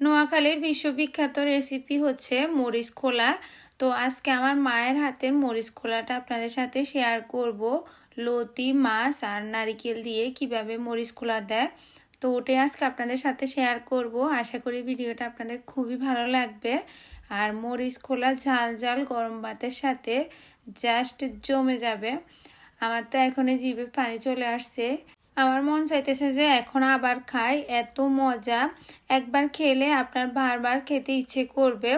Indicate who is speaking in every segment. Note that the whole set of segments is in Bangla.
Speaker 1: নোয়াখালীর বিশ্ববিখ্যাত রেসিপি হচ্ছে মরিচ খোলা। তো আজকে আমার মায়ের হাতের মরিচ খোলাটা আপনাদের সাথে শেয়ার করব। লতি, মাছ আর নারিকেল দিয়ে কীভাবে মরিচ খোলা দেয়। তো ওটাই আজকে আপনাদের সাথে শেয়ার করব। আশা করি ভিডিওটা আপনাদের খুবই ভালো লাগবে। আর মরিচ খোলা ঝাল ঝাল গরম ভাতের সাথে জাস্ট জমে যাবে। আমার তো এখনই জিভে পানি চলে আসছে। আমার মন চাইতেছে যে এখন আবার খাই, এত মজা। একবার খেলে আপনার বারবার খেতে ইচ্ছে করবে।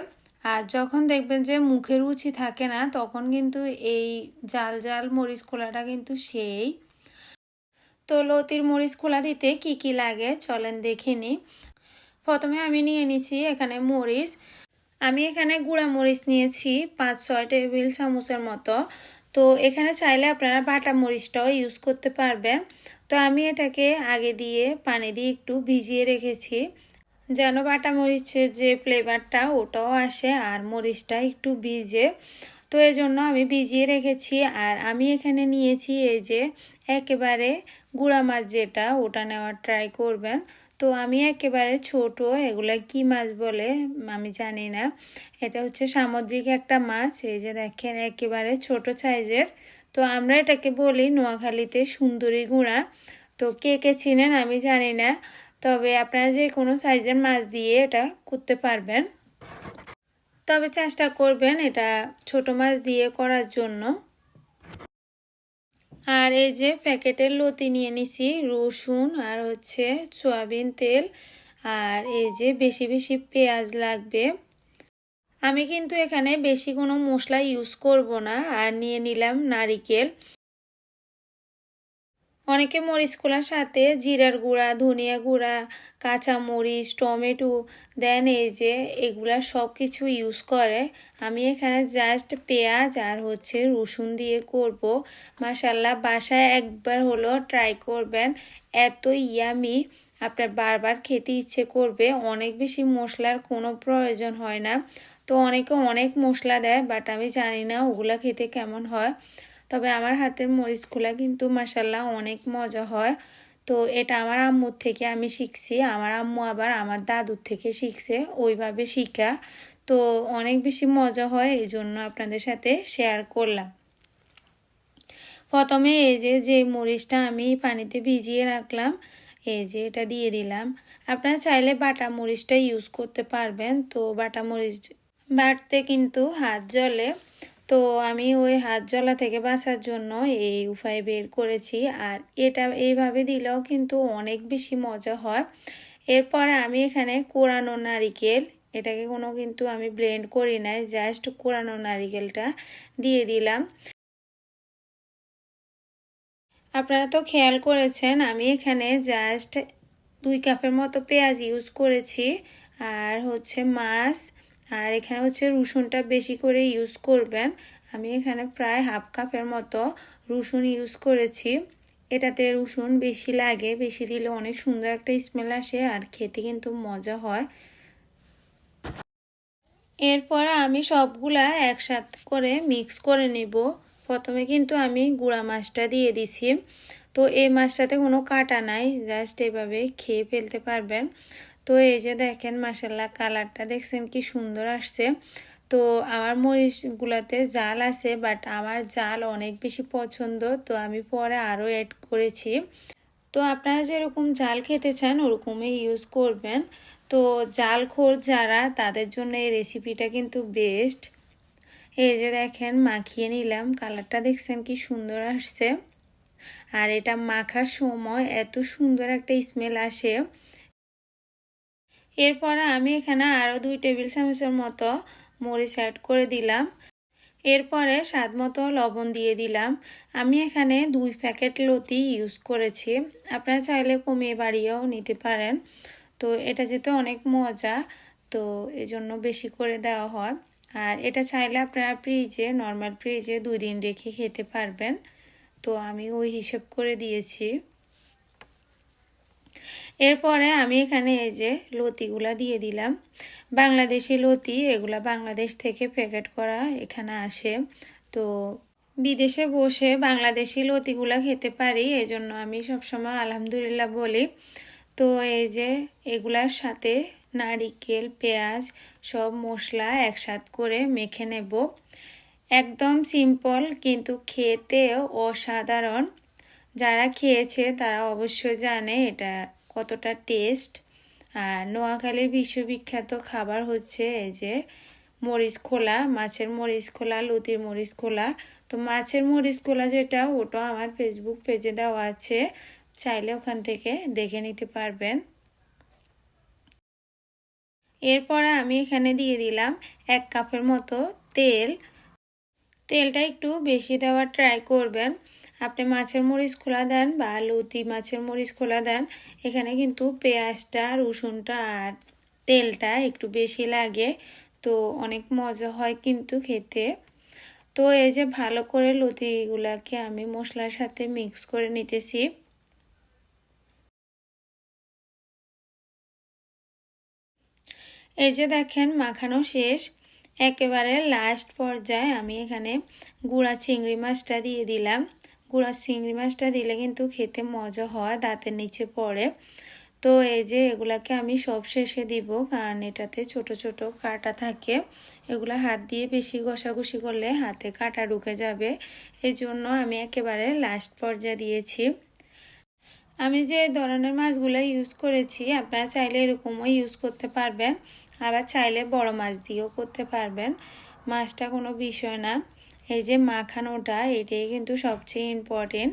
Speaker 1: আর যখন দেখবেন যে মুখে রুচি থাকে না, তখন কিন্তু এই জাল জাল মরিচ খোলাটা কিন্তু সেই। তো লতির মরিচ খোলা দিতে কি কি লাগে চলেন দেখে নিই। প্রথমে আমি নিয়ে নিছি এখানে মরিচ। আমি এখানে গুঁড়া মরিচ নিয়েছি, পাঁচ ছয় টেবিল চামচের মতো। তো এখানে চাইলে আপনারা বাটা মরিচটাও ইউজ করতে পারবেন। তো আমি এটাকে আগে দিয়ে পানি দিয়ে একটু ভিজিয়ে রেখেছি। যেন বাটা মরিচের যে ফ্লেভারটা ওটাও আসে আর মরিচটা একটু ভিজে। তো এই জন্য আমি ভিজিয়ে রেখেছি আর আমি এখানে নিয়েছি এই যে একেবারে গুঁড়া মাছ যেটা, ওটা নেওয়ার ট্রাই করবেন। তো আমি একেবারে ছোট, এগুলা কি মাছ বলে আমি জানি না। এটা হচ্ছে সামুদ্রিক একটা মাছ, এই যে দেখেন একেবারে ছোট সাইজের তো আমরা এটাকে বলি নোয়াখালীতে সুন্দরী গুঁড়া। তো কে কে চিনেন আমি জানি না, তবে আপনারা যে কোনো সাইজের মাছ দিয়ে এটা করতে পারবেন। তবে চেষ্টা করবেন এটা ছোট মাছ দিয়ে করার জন্য। আর এই যে প্যাকেটের লতি নিয়ে নিছি, রসুন আর হচ্ছে সয়াবিন তেল। আর এই যে বেশি বেশি পেঁয়াজ লাগবে। আমি কিন্তু এখানে বেশি কোনো মশলা ইউজ করব না, আর নিয়ে নিলাম নারিকেল। অনেকে মরিচ খোলার সাথে জিরার গুঁড়া, ধনিয়া গুঁড়া কাঁচা মরিচ টমেটো দেন, এই যে এগুলা সব কিছু ইউজ করে। আমি এখানে জাস্ট পেঁয়াজ আর হচ্ছে রসুন দিয়ে করব। মাসাল্লাহ বাসায় একবার হলো ট্রাই করবেন। এত ইয়ামি আপনার বারবার খেতে ইচ্ছে করবে, অনেক বেশি মশলার কোনো প্রয়োজন হয় না। তো অনেকে অনেক মশলা দেয় বাট আমি জানি না ওগুলা খেতে কেমন হয়। তবে আমার হাতের মরিচগুলা কিন্তু মাসাল্লাহ অনেক মজা হয়। তো এটা আমার আম্মুর থেকে আমি শিখছি, আমার আম্মু আবার আমার দাদুর থেকে শিখছে, ওইভাবে শিখা। তো অনেক বেশি মজা হয়, এই জন্য আপনাদের সাথে শেয়ার করলাম। প্রথমে এই যে যে মরিচটা আমি পানিতে ভিজিয়ে রাখলাম, এই যে এটা দিয়ে দিলাম। আপনারা চাইলে বাটা মরিচটা ইউজ করতে পারবেন, তো বাটা মরিচ বাটতে কিন্তু হাত জলে তো আমি ওই হাত জলা থেকে বাঁচার জন্য এই উপায় বের করেছি। আর এটা এইভাবে দিলেও কিন্তু অনেক বেশি মজা হয়। এরপরে আমি এখানে কোরানো নারিকেল, এটাকে কোনো কিন্তু আমি ব্লেন্ড করি নাই জাস্ট কোরানো নারিকেলটা দিয়ে দিলাম। আপনারা তো খেয়াল করেছেন, আমি এখানে জাস্ট দুই কাপের মতো পেঁয়াজ ইউজ করেছি। আর হচ্ছে মাছ আর এখানে হচ্ছে রসুনটা বেশি করে ইউজ করবেন। আমি এখানে প্রায় হাফ কাপের মতো রসুন ইউজ করেছি। এটাতে রসুন বেশি লাগে, বেশি দিলে অনেক সুন্দর একটা স্মেল আসে আর খেতে কিন্তু মজা হয়। এরপর আমি সবগুলা একসাথে করে মিক্স করে নেব। প্রথমে কিন্তু আমি গুঁড়া মাছটা দিয়ে দিছি। তো এই মাছটাতে কোনো কাটা নাই জাস্ট এভাবে খেয়ে ফেলতে পারবেন। তো এই যে দেখেন মাসাল্লাহ কালারটা দেখছেন কি সুন্দর আসছে। তো আমার মরিচগুলোতে জাল আছে বাট আমার জাল অনেক বেশি পছন্দ, তো আমি পরে আরও অ্যাড করেছি। তো আপনারা যেরকম জাল খেতে চান, ওরকমই ইউজ করবেন। তো জাল খোর যারা, তাদের জন্য এই রেসিপিটা কিন্তু বেস্ট এই যে দেখেন, মাখিয়ে নিলাম, কালারটা দেখছেন কি সুন্দর আসছে। আর এটা মাখার সময় এত সুন্দর একটা স্মেল আসে। এরপরে আমি এখানে আরও দুই টেবিল চামচের মতো মরিচ অ্যাড করে দিলাম। এরপরে স্বাদ মতো লবণ দিয়ে দিলাম। আমি এখানে দুই প্যাকেট লতি ইউজ করেছি। আপনারা চাইলে কমিয়ে বাড়িয়েও নিতে পারেন। তো এটা যেতে অনেক মজা, তো এজন্য বেশি করে দেওয়া হয়। আর এটা চাইলে আপনারা ফ্রিজে নর্মাল ফ্রিজে দুই দিন রেখে খেতে পারবেন। তো আমি ওই হিসেব করে দিয়েছি। এরপরে আমি এখানে এই যে লতিগুলা দিয়ে দিলাম। বাংলাদেশি লতি, এগুলা বাংলাদেশ থেকে প্যাকেট করা এখানে আসে। তো বিদেশে বসে বাংলাদেশি লতিগুলা খেতে পারি এই জন্য আমি সবসময় আলহামদুলিল্লাহ বলি। তো এই যে এগুলার সাথে নারিকেল, পেঁয়াজ সব মশলা একসাথ করে মেখে নেব। একদম সিম্পল কিন্তু খেতে অসাধারণ। যারা খেয়েছে তারা অবশ্যই জানে এটা কতটা টেস্ট। আর নোয়াখালীর বিশ্ববিখ্যাত খাবার হচ্ছে এই যে মরিচ খোলা, মাছের মরিচ খোলা, লতির মরিচ খোলা। তো মাছের মরিচ খোলা যেটা, ওটা আমার ফেসবুক পেজে দেওয়া আছে। চাইলে ওখান থেকে দেখে নিতে পারবেন। এরপরে আমি এখানে দিয়ে দিলাম এক কাপের মতো তেল। তেলটা একটু বেশি দেওয়ার ট্রাই করবেন। আপনি মাছের মরিচ খোলা দেন বা লতি মাছের মরিচ খোলা দেন, এখানে কিন্তু পেঁয়াজটা, রসুনটা আর তেলটা একটু বেশি লাগে, তো অনেক মজা হয় কিন্তু খেতে। তো এই যে ভালো করে লতিগুলাকে আমি মশলার সাথে মিক্স করে নিতেছি। এই যে দেখেন, মাখানো শেষ। একেবারে লাস্ট পর্যায়ে আমি এখানে গুঁড়া চিংড়ি মাছটা দিয়ে দিলাম। গুঁড়া চিংড়ি মাছটা দিলে কিন্তু খেতে মজা হয়, দাঁতের নিচে পড়ে। তো এই যে এগুলাকে আমি সব শেষে দিব, কারণ এটাতে ছোট ছোট কাটা থাকে। এগুলো হাত দিয়ে বেশি ঘষাঘষি করলে হাতে কাটা ঢুকে যাবে। এই জন্য আমি একেবারে লাস্ট পর্যায়ে দিয়েছি। আমি যে ধরনের মাছগুলো ইউজ করেছি, আপনারা চাইলে এরকমও ইউজ করতে পারবেন। আবার চাইলে বড় মাছ দিয়েও করতে পারবেন। মাছটা কোনো বিষয় না। এই যে মাখানোটা, এটাই কিন্তু সবচেয়ে ইম্পর্টেন্ট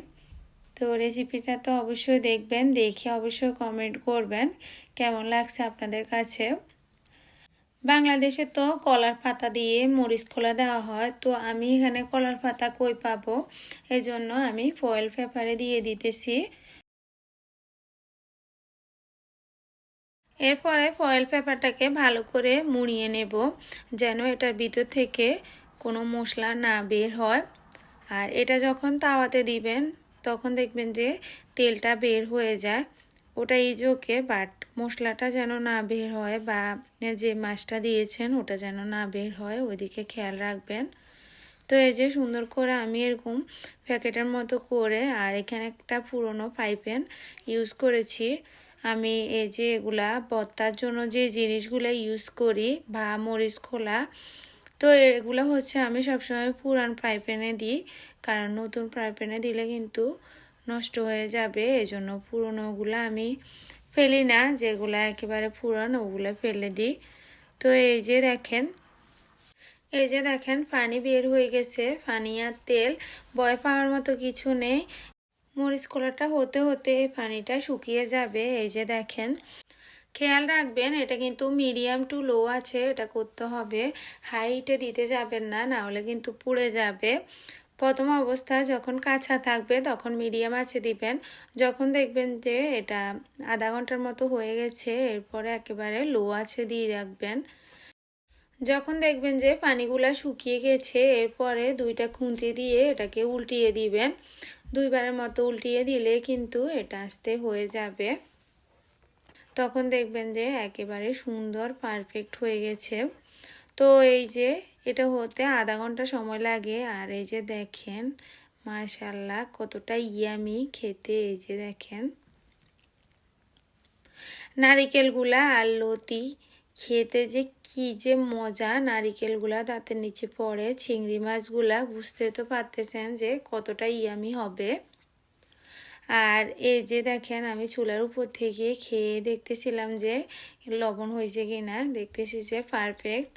Speaker 1: তো রেসিপিটা তো অবশ্যই দেখবেন, দেখে অবশ্যই কমেন্ট করবেন। কেমন লাগছে আপনাদের কাছে? বাংলাদেশে তো কলার পাতা দিয়ে মরিচ খোলা দেওয়া হয়। তো আমি এখানে কলার পাতা কই পাবো? এই জন্য আমি ফয়েল পেপারে দিয়ে দিতেছি। এরপরে ফয়েল পেপারটাকে ভালো করে মুড়িয়ে নেব যেন এটার ভিতর থেকে কোনো মশলা না বের হয়। আর এটা যখন তাওয়াতে দিবেন, তখন দেখবেন যে তেলটা বের হয়ে যায়। ওটা ইজোকে বাট মশলাটা যেন না বের হয় বা যে মাছটা দিয়েছেন, ওটা যেন না বের হয়, ওইদিকে খেয়াল রাখবেন। তো এই যে সুন্দর করে আমি এরকম প্যাকেটের মতো করে আর এখানে একটা পুরনো পাইপেন ইউজ করেছি। আমি এই যে এগুলা বত্তার জন্য যে জিনিসগুলো ইউজ করি বা মরিচ খোলা, তো এগুলো হচ্ছে আমি সবসময় পুরান পাইপেনে দিই। কারণ নতুন পাইপেনে দিলে কিন্তু নষ্ট হয়ে যাবে এই জন্য পুরনোগুলো আমি ফেলি না, যেগুলো একেবারে পুরান ওগুলো ফেলে দিই। তো এই যে দেখেন, এই যে দেখেন, পানি বের হয়ে গেছে, পানি আর তেল বয় পাওয়ার মতো কিছু নেই। মরিচ কলাটা হতে হতে পানিটা শুকিয়ে যাবে। এই যে দেখেন, খেয়াল রাখবেন, এটা কিন্তু মিডিয়াম টু লো আছে, এটা করতে হবে। হাইটে দিতে যাবেন না না হলে কিন্তু পুড়ে যাবে। প্রথম অবস্থা, যখন কাঁচা থাকবে, তখন মিডিয়াম আছে দিবেন। যখন দেখবেন যে এটা আধা ঘণ্টার মতো হয়ে গেছে, এরপরে একেবারে লো আছে দিয়ে রাখবেন। যখন দেখবেন যে পানিগুলা শুকিয়ে গেছে, এরপরে দুইটা খুন্তি দিয়ে এটাকে উল্টিয়ে দিবেন। দুইবারের মতো উল্টিয়ে দিলে কিন্তু এটা আস্তে হয়ে যাবে। তখন দেখবেন যে একেবারে সুন্দর পারফেক্ট হয়ে গেছে। তো এই যে এটা হতে আধা ঘণ্টা সময় লাগে। আর এই যে দেখেন মাশাল্লাহ কতটা ইয়ামি খেতে এই যে দেখেন। নারিকেলগুলা আর লতি খেতে যে কি যে মজা, নারিকেলগুলা দাঁতের নিচে পড়ে, চিংড়ি মাছগুলা বুঝতে তো পারতেছেন যে কতটা ইয়ামি হবে। আর এই যে দেখেন, আমি চুলার উপর থেকে খেয়ে দেখতেছিলাম যে লবণ হয়েছে কি না দেখতেছি যে পারফেক্ট